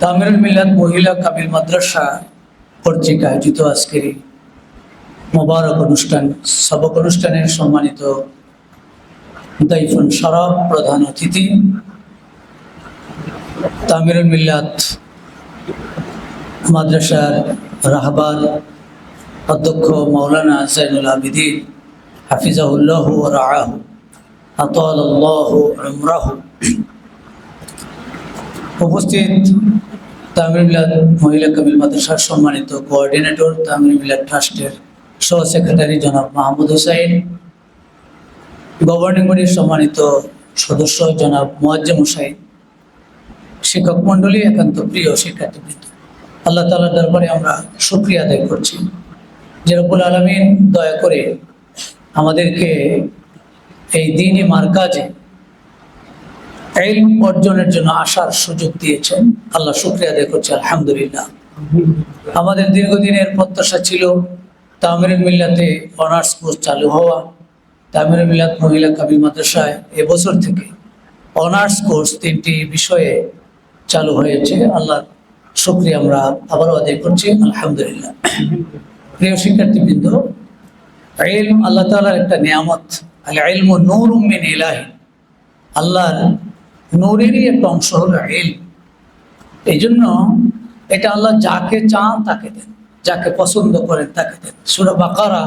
তামিরুল মিল্লাত মহিলা কাবিল মাদ্রাসা কর্তৃক আয়োজিত আজকের মোবারক অনুষ্ঠান, সবক অনুষ্ঠানের সম্মানিত দাইফুন শরফ প্রধান অতিথি, তামিরুল মিল্লাত মাদ্রাসার রাহবার অধ্যক্ষ মৌলানা জাইনুল আবিদিন, হাফিজাহুল্লাহ রাহ আতাল্লাহ আমরাহ উপস্থিত তামিল মিলাদ মহিলা কামিল মাদ্রাসার সম্মানিত কোঅর্ডিনেটর তামিল মিলাদ ট্রাস্টের সহ সেক্রেটারি জনাব মাহমুদ হোসাইন গভর্নিং বডির সম্মানিত সদস্য জনাব মোয়াজ্জেম হোসাইন, শিক্ষক মণ্ডলী, একান্ত প্রিয় শিক্ষার্থীবৃন্দ। আল্লাহ তালার দরবারে আমরা শুক্রিয়া আদায় করছি। যে রব্বুল আলমিন, দয়া করে আমাদেরকে এই দিনই মার্কাজে এই অর্জনের জন্য আসার সুযোগ দিয়েছেন। আল্লাহ শুক্রিয়া আদায় আলহামদুলিল্লাহ। আমাদের দীর্ঘদিনের প্রত্যাশা ছিল তামির মিল্লাতে অনার্স কোর্স চালু হওয়া। তামির মিল্লাত মহিলা কাবিল মাদ্রাসায় এবছর থেকে অনার্স কোর্স তিনটি বিষয়ে চালু হয়েছে। আল্লাহ শুক্রিয়া আমরা আবারও আদায় করছি, আলহামদুলিল্লাহ। প্রিয় শিক্ষার্থীবৃন্দ, ইলম আল্লাহ তালার একটা নিয়ামত। আল ইলম নূর উম্মিন আল্লাহর নূরেরই একটা অংশ হলো এল। এই জন্য এটা আল্লাহ যাকে চান তাকে দেন, যাকে পছন্দ করেন তাকে দেন। সুরা বাকারা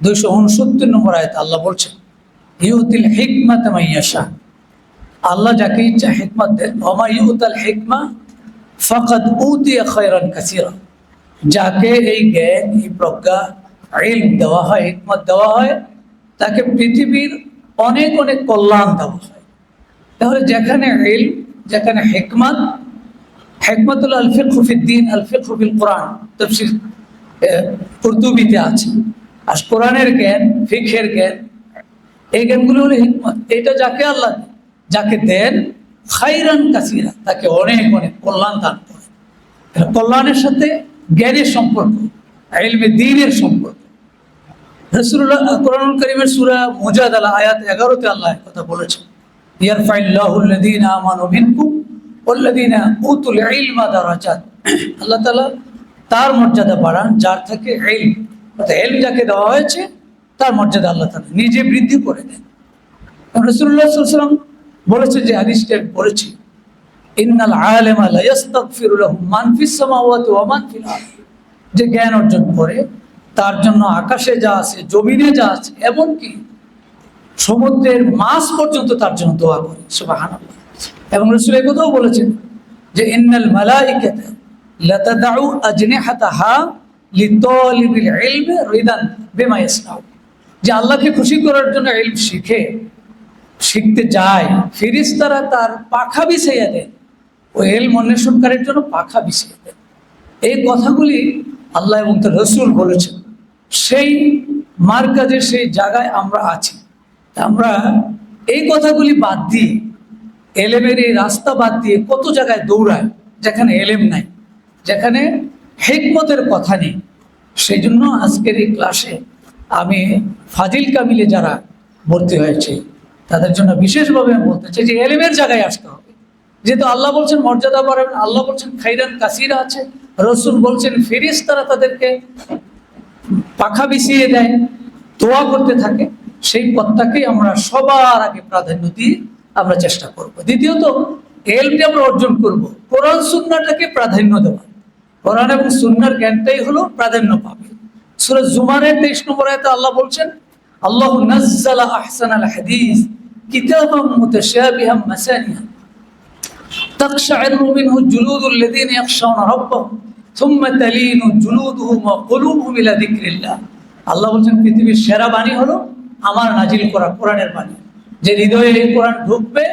দুইশো উনসত্তর নম্বর আয়তে আল্লাহ বলছেন, ইউতিল হিকমাত মাইয়াশা আল্লাহ যাকে ইচ্ছা হিকমত দেন, ওমা ইউতাল হিকমা ফকত উতিয়া খয়রান কাসিরা। যাকে এই জ্ঞান, এই প্রজ্ঞা এল দেওয়া হয়, হিকমত দেওয়া হয়, তাকে পৃথিবীর অনেক অনেক কল্যাণ দেওয়া হয়। তাহলে যেখানে ইলম, যেখানে হিকমত, হেকমতুল আলফিক খুফিদ্দিন আলফিক খুফিল কোরআন তফসির উর্দুবিতে আছে। আর কোরআনের জ্ঞান ফিখের জ্ঞান, এই জ্ঞানগুলো হলো হিকমত। এটা যাকে আল্লাহ যাকে দেন খাইরান কাসিরা, তাকে অনেক অনেক কল্যাণ দান করে। কল্যাণের সাথে জ্ঞানের সম্পর্ক এলমে দিনের সম্পর্ক। রসুল্লাহ কোরআন করিমের সুরা মুজাদালা, আয়াত এগারোতে আল্লাহ কথা বলেছেন। তার মর্যাদা বাড়ান, যার থেকে ইলম, অর্থাৎ যাকে দেওয়া হয়েছে, তার মর্যাদা আল্লাহ নিজে বৃদ্ধি করে দেন। রসুল্লাহ সাল্লাম বলেছেন যে ফিল আরদ। যে জ্ঞান অর্জন করে, তার জন্য আকাশে যা আছে, জমিনে যা আছে, এমনকি সমুদ্রের মাছ পর্যন্ত তার জন্য দোয়া করে, সুবহানাল্লাহ। এবং রসুল কথাও বলেছেন যে, ইন্নাল মালাইকাতা লাতাদাউ আজনিহাতাহা লিতালিবিল ইলমি রিদান বিমা ইয়াসনাউ যে আল্লাহকে খুশি করার জন্য ইলম শিখে, শিখতে যায় ফিরিস্তারা তার পাখা বিছাইয়া দেন ও এলম অন্বেষণকারীর জন্য পাখা বিছিয়ে দেন এই কথাগুলি আল্লাহ এবং তার রসুল বলেছেন। সেই মার্কাজের সেই জায়গায় আমরা আছি। আমরা এই কথাগুলি বাদ দিয়ে এলেমের এই রাস্তা বাদ দিয়ে কত জায়গায় দৌড়ায় যেখানে এলেম নাই, যেখানে হেকমতের কথা নেই। সেই জন্য আজকের এই ক্লাসে আমি ফাজিল কামিলে যারা ভর্তি হয়েছে, তাদের জন্য বিশেষভাবে আমি বলতে চাই যে এলেমের জায়গায় আসতে হবে। যেহেতু আল্লাহ বলছেন, মর্যাদা বাড়াবেন, আল্লাহ বলছেন খাইরান কাসিরা আছে। রসুল বলছেন ফেরিস তারা তাদেরকে পাখা বিছিয়ে দেয়, দোয়া করতে থাকে। সেই পথটাকেই আমরা সবার আগে প্রাধান্য দিয়ে আমরা চেষ্টা করব দ্বিতীয়ত এলটি আমরা অর্জন করব কোরআন সুন্নাটাকে প্রাধান্য দেওয়া কোরআন এবং সুন্নার জ্ঞানটাই হলো প্রাধান্য পাবে সুরজ জুমারের তেইশ নম্বর আয়তে আল্লাহ বলছেন আল্লাহ নাজ্জালা আহসান আল হাদিস কিতাবাম মুতাশাবিহাম মাসানিয়া تقشعر منه جلود الذين يخشون ربهم ثم تلين جلودهم وقلوبهم الى ذكر الله আল্লাহ বলছেন পৃথিবীর সেরা বাণী হলো আমার নাজিল করা কোরআনের বাণী। যে হৃদয়ে এই কোরআন ঢুকবে,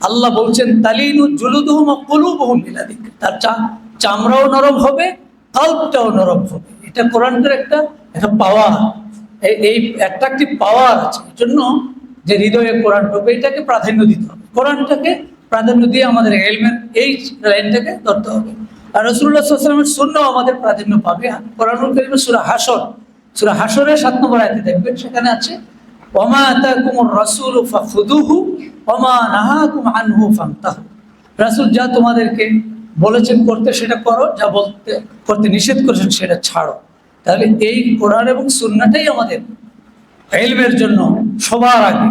আল্লাহ বলছেন তালিনু জুলুদুহুম কুলুবুহুম ইলা যিকর তার চামড়াও নরম হবে, কাল্পটাও নরম হবে। এটা কোরআনের একটা একটা পাওয়ার এই অ্যাট্রাকটিভ পাওয়ার আছে। এই জন্য যে হৃদয়ে কোরআন ঢুকবে, এটাকে প্রাধান্য দিতে হবে। কোরআনটাকে প্রাধান্য দিয়ে আমাদের এলমের এই লাইনটাকে ধরতে হবে। আর রসুল্লাহ সাল্লামের শূন্যও আমাদের প্রাধান্য পাবে। কোরআনুল করিমের সুরা হাসর সুরা হাসরের সাত নম্বর আয়তে দেখবেন, সেখানে আছে ওমা আতাকুমুর রাসূলু ফাখুদুহু ওমা নাহাকুম আনহু ফান্তাহু রাসূল যা তোমাদেরকে বলেছেন করতে সেটা করো, যা বলতে, করতে নিষেধ করেছেন সেটা ছাড়ো। তাহলে এই কোরআন এবং সুন্নাটাই আমাদের এলমের জন্য সবার আগে।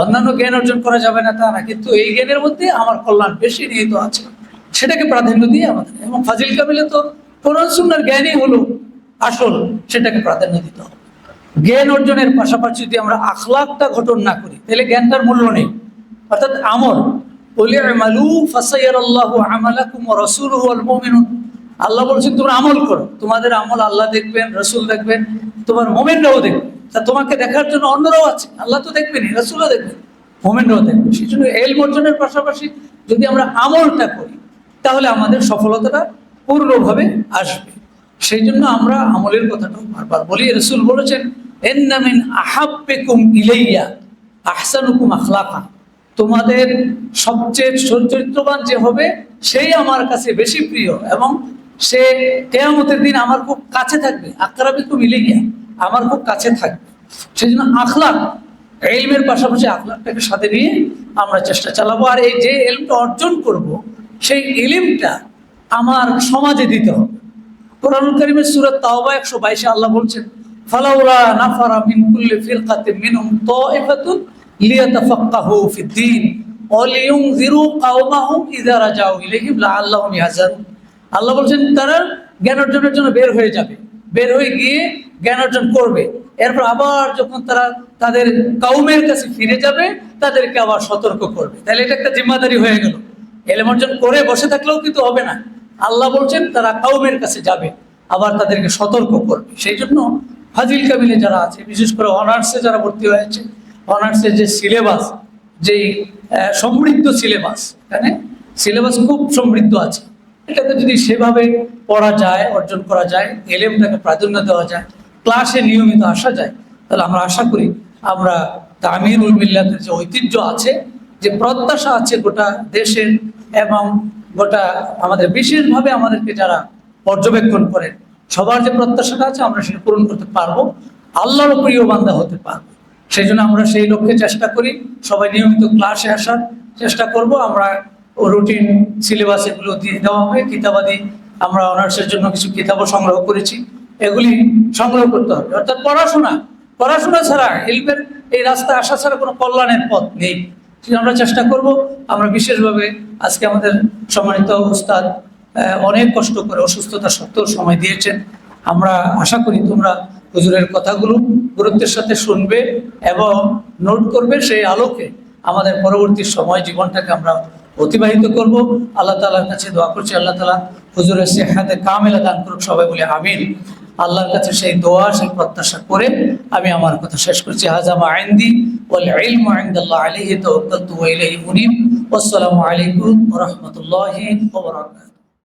অন্যান্য জ্ঞান অর্জন করা যাবে না তা না, কিন্তু এই জ্ঞানের মধ্যে আমার কল্যাণ বেশি নিহিত আছে। সেটাকে প্রাধান্য দিয়ে আমাদের। এবং ফাজিল কামিলে তো কোরআন সুন্নার জ্ঞানই হলো আসল, সেটাকে প্রাধান্য দিতে হবে। জ্ঞান অর্জনের পাশাপাশি যদি আমরা আখলাকটা গঠন না করি, তাহলে জ্ঞানটার মূল্য নেই। অর্থাৎ আমল আল্লাহ বলছেন, তোমরা আমল করো। তোমাদের আমল আল্লাহ দেখবেন, রসুল দেখবেন, তোমার মোমেনরাও দেখবে। তা তোমাকে দেখার জন্য অন্যরাও আছে। আল্লাহ তো দেখবেনই রসুলও দেখবেন, মোমেনরাও দেখবে সেই জন্য এল অর্জনের পাশাপাশি যদি আমরা আমলটা করি, তাহলে আমাদের সফলতাটা পূর্ণভাবে আসবে। সেই জন্য আমরা আমলের কথাটাও বারবার বলি। রসুল বলেছেন ইলাইয়া তোমাদের সবচেয়ে চরিত্রবান যে হবে, সেই আমার কাছে বেশি প্রিয় এবং সে কেয়ামতের দিন আমার খুব কাছে থাকবে। আকরাবি খুব মিলে গিয়া আমার খুব কাছে থাকবে। সেই জন্য আখলাক এলমের পাশাপাশি আখলাকটাকে সাথে নিয়ে আমরা চেষ্টা চালাবো। আর এই যে এলমটা অর্জন করব, সেই এলিমটা আমার সমাজে দিতে হবে। কোরআন করিমের সুরত তাওবা একশো বাইশে আল্লাহ বলছেন আল্লাহ বলছেন, তারা জ্ঞান অর্জনের জন্য বের হয়ে যাবে। বের হয়ে গিয়ে জ্ঞান অর্জন করবে। এরপর আবার যখন তারা তাদের কাউমের কাছে ফিরে যাবে, তাদেরকে আবার সতর্ক করবে। তাহলে এটা একটা জিম্মাদারি হয়ে গেল। এলেম অর্জন করে বসে থাকলেও কিন্তু হবে না। আল্লাহ বলছেন, তারা কাউমের কাছে যাবে, আবার তাদেরকে সতর্ক করবে। সেই জন্য ফাজিল কাবিলে যারা আছে, বিশেষ করে অনার্সে যারা ভর্তি হয়েছে অনার্সের যে সিলেবাস যেই সমৃদ্ধ সিলেবাস এখানে সিলেবাস খুব সমৃদ্ধ আছে। এটাকে যদি সেভাবে পড়া যায়, অর্জন করা যায়, এলেমটাকে প্রাধান্য দেওয়া যায় ক্লাসে নিয়মিত আসা যায়, তাহলে আমরা আশা করি আমরা তামিরুল মিল্লাতের যে ঐতিহ্য আছে, যে প্রত্যাশা আছে গোটা দেশের এবং গোটা আমাদের, বিশেষভাবে আমাদেরকে যারা পর্যবেক্ষণ করেন সবার যে প্রত্যাশাটা আছে, আমরা সেটা পূরণ করতে পারব। আল্লাহর প্রিয় বান্ধা হতে পারব। সেই জন্য আমরা সেই লক্ষ্যে চেষ্টা করি। সবাই নিয়মিত ক্লাসে আসার চেষ্টা করব। আমরা রুটিন সিলেবাস এগুলো দিয়ে দেওয়া হবে। কিতাবাদি আমরা অনার্সের জন্য কিছু কিতাবও সংগ্রহ করেছি। এগুলি সংগ্রহ করতে হবে। অর্থাৎ পড়াশোনা। পড়াশোনা ছাড়া ইলমের এই রাস্তায় আসা ছাড়া কোনো কল্যাণের পথ নেই। আমরা চেষ্টা করব। আমরা বিশেষভাবে আজকে আমাদের সম্মানিত উস্তাদ অনেক কষ্ট করে অসুস্থতা সত্ত্বেও সময় দিয়েছেন। আমরা আশা করি তোমরা হুজুরের কথাগুলো গুরুত্বের সাথে শুনবে এবং নোট করবে সেই আলোকে আমাদের পরবর্তী সময় জীবনটাকে আমরা অতিবাহিত করব। আল্লাহ তালার কাছে দোয়া করছি, আল্লাহ তালা হুজুরের সেহাতে কামেলা দান করুক, সবাই বলে আমিন। আল্লাহর কাছে সেই দোয়া, সেই প্রত্যাশা করে আমি আমার কথা শেষ করছি। হাজামা আইন্দি ওয়াল ইলমু ইনদাল্লাহ আলাইহি তাওয়াক্কালতু ওয়া ইলাইহি উনীব। ওয়াসসালামু আলাইকুম ওয়া রাহমাতুল্লাহি